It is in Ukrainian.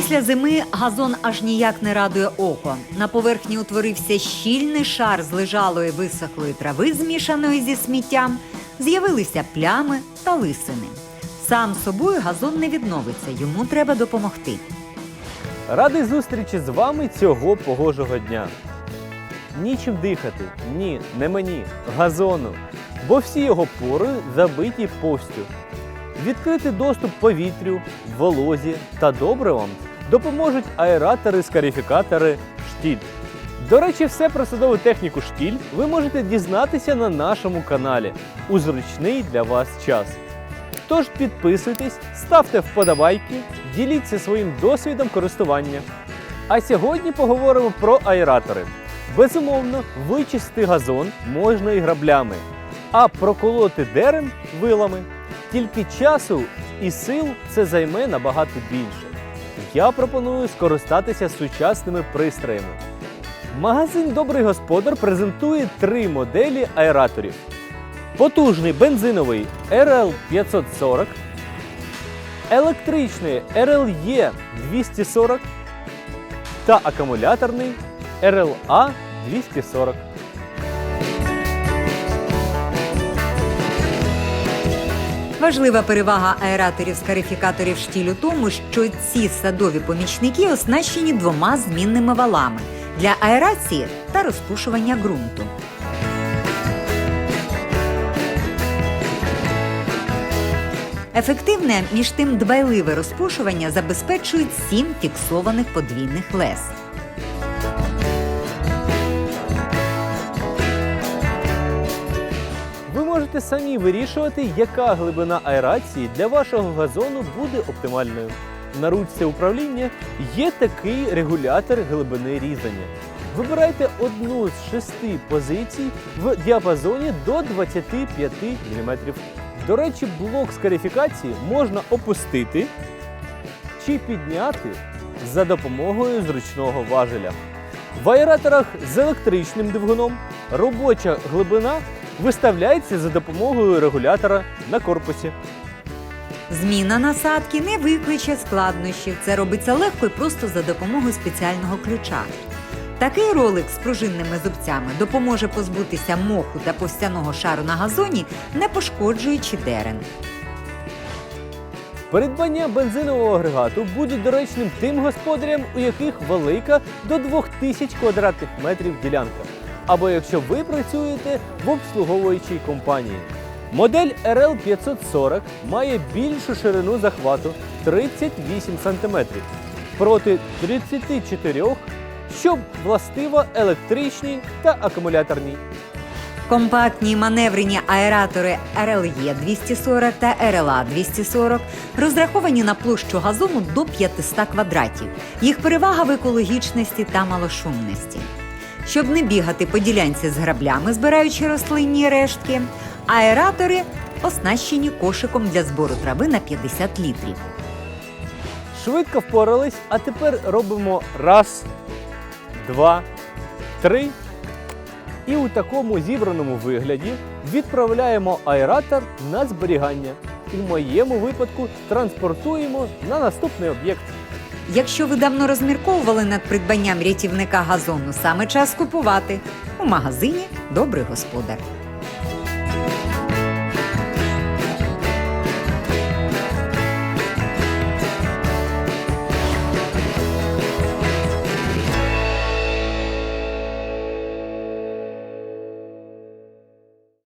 Після зими газон аж ніяк не радує око. На поверхні утворився щільний шар з лежалої висохлої трави, змішаної зі сміттям. З'явилися плями та лисини. Сам собою газон не відновиться, йому треба допомогти. Радий зустрічі з вами цього погожого дня. Нічим дихати, ні, не мені, газону, бо всі його пори забиті повстю. Відкрити доступ повітрю, волозі та добривам допоможуть аератори скарифікатори штіль. До речі, все про садову техніку штіль ви можете дізнатися на нашому каналі у зручний для вас час. Тож підписуйтесь, ставте вподобайки, діліться своїм досвідом користування. А сьогодні поговоримо про аератори. Безумовно, вичисти газон можна і граблями, а проколоти дерен вилами. Тільки часу і сил це займе набагато більше. Я пропоную скористатися сучасними пристроями. Магазин Добрий господар презентує три моделі аераторів: потужний бензиновий RL 540, електричний RLE 240 та акумуляторний RLA 240. Важлива перевага аераторів скарифікаторів штіль у тому, що ці садові помічники оснащені двома змінними валами для аерації та розпушування ґрунту. Ефективне, між тим дбайливе розпушування забезпечують сім фіксованих подвійних лез. Можете самі вирішувати, яка глибина аерації для вашого газону буде оптимальною. На ручці управління є такий регулятор глибини різання. Вибирайте одну з шести позицій в діапазоні до 25 мм. До речі, блок скарифікації можна опустити чи підняти за допомогою зручного важеля. В аераторах з електричним двигуном робоча глибина виставляється за допомогою регулятора на корпусі. Зміна насадки не викличе складнощів. Це робиться легко і просто за допомогою спеціального ключа. Такий ролик з пружинними зубцями допоможе позбутися моху та повстяного шару на газоні, не пошкоджуючи дерен. Придбання бензинового агрегату буде доречним тим господарям, у яких велика до 2000 квадратних метрів ділянка, або якщо ви працюєте в обслуговуючій компанії. Модель RL 540 має більшу ширину захвату 38 см проти 34, що властиво електричній та акумуляторній. Компактні маневрені аератори RLE 240 та RLA 240 розраховані на площу газону до 500 квадратів. Їх перевага в екологічності та малошумності. Щоб не бігати по ділянці з граблями, збираючи рослинні рештки, аератори оснащені кошиком для збору трави на 50 літрів. Швидко впорались, а тепер робимо раз, два, три. І у такому зібраному вигляді відправляємо аератор на зберігання. У моєму випадку транспортуємо на наступний об'єкт. Якщо ви давно розмірковували над придбанням рятівника газону, саме час купувати у магазині Добрий господар.